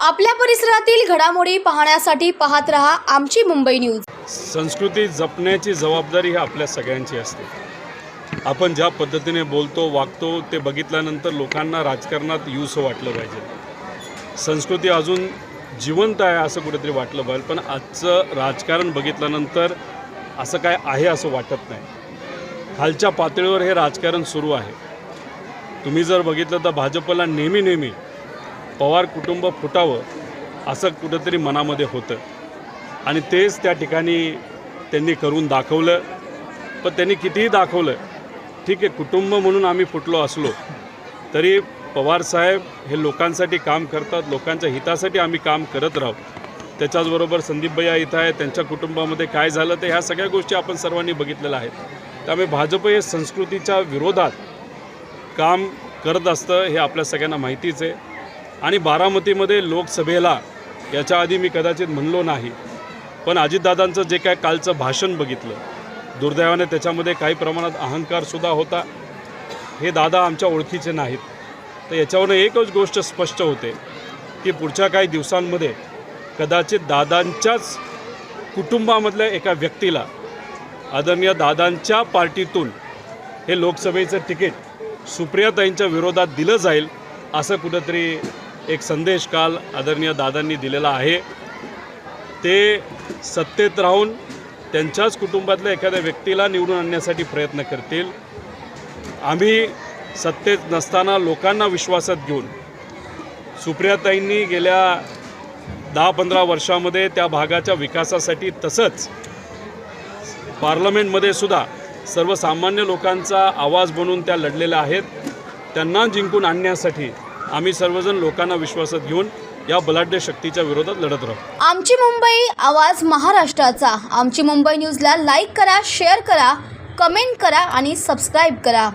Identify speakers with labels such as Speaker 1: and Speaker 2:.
Speaker 1: आपल्या परिसरातील घडामोडी पाहण्यासाठी पाहत रहा आमची मुंबई न्यूज.
Speaker 2: संस्कृती जपण्याची जबाबदारी ही आपल्या सगळ्यांची असते. आपण ज्या पद्धतीने बोलतो वागतो ते बघितल्यानंतर लोकांना राजकारणात यूज वाटलं पाहिजे. संस्कृती अजून जिवंत आहे असं कुठेतरी वाटलं पाहिजे पण आजचं राजकारण बघितल्यानंतर असं काय आहे असं वाटत नाही. खालच्या पातळीवर हे राजकारण सुरू आहे. तुम्ही जर बघितलं तर भाजपला नेहमी नेहमी पवार कुटुंब फुटावं असं कुठंतरी मनामध्ये होतं. आणि तेच त्या ठिकाणी त्यांनी करून दाखवलं. पण त्यांनी कितीही दाखवलं ठीक आहे कुटुंब म्हणून आम्ही फुटलो असलो तरी पवारसाहेब हे लोकांसाठी काम करतात लोकांच्या हितासाठी आम्ही काम करत राहू. त्याच्याचबरोबर संदीप भैया इथं आहे त्यांच्या कुटुंबामध्ये काय झालं ते ह्या सगळ्या गोष्टी आपण सर्वांनी बघितलेल्या आहेत. त्यामुळे भाजप हे संस्कृतीच्या विरोधात काम करत असतं हे आपल्या सगळ्यांना माहितीच आहे. आणि बारामतीमध्ये लोकसभेला याच्या आधी मी कदाचित म्हणलो नाही पण अजितदादांचं जे काय कालचं भाषण बघितलं दुर्दैवाने त्याच्यामध्ये काही प्रमाणात अहंकारसुद्धा होता. हे दादा आमच्या ओळखीचे नाहीत. तर याच्यावरून एकच गोष्ट स्पष्ट होते की पुढच्या काही दिवसांमध्ये कदाचित दादांच्याच कुटुंबामधल्या एका व्यक्तीला आदरणीय दादांच्या पार्टीतून हे लोकसभेचं तिकीट सुप्रियाताईंच्या विरोधात दिलं जाईल असं कुठंतरी एक संदेश काल आदरणीय दादांनी दिलेला आहे. ते सत्तेत राहून त्यांच्याच कुटुंबातल्या एखाद्या व्यक्तीला निवडून आणण्यासाठी प्रयत्न करतील. आम्ही सत्तेत नसताना लोकांना विश्वासात घेऊन सुप्रियाताईंनी गेल्या दहा पंधरा वर्षामध्ये त्या भागाच्या विकासासाठी तसंच पार्लमेंटमध्ये सुद्धा सर्वसामान्य लोकांचा आवाज बनून त्या लढलेल्या आहेत. त्यांना जिंकून आणण्यासाठी आम्ही सर्वजण लोकांना विश्वासात घेऊन या बलाढ्य शक्तीच्या विरोधात लढत राहू.
Speaker 1: आमची मुंबई आवाज महाराष्ट्राचा. आमची मुंबई न्यूजला लाईक करा शेअर करा कमेंट करा आणि सबस्क्राईब करा.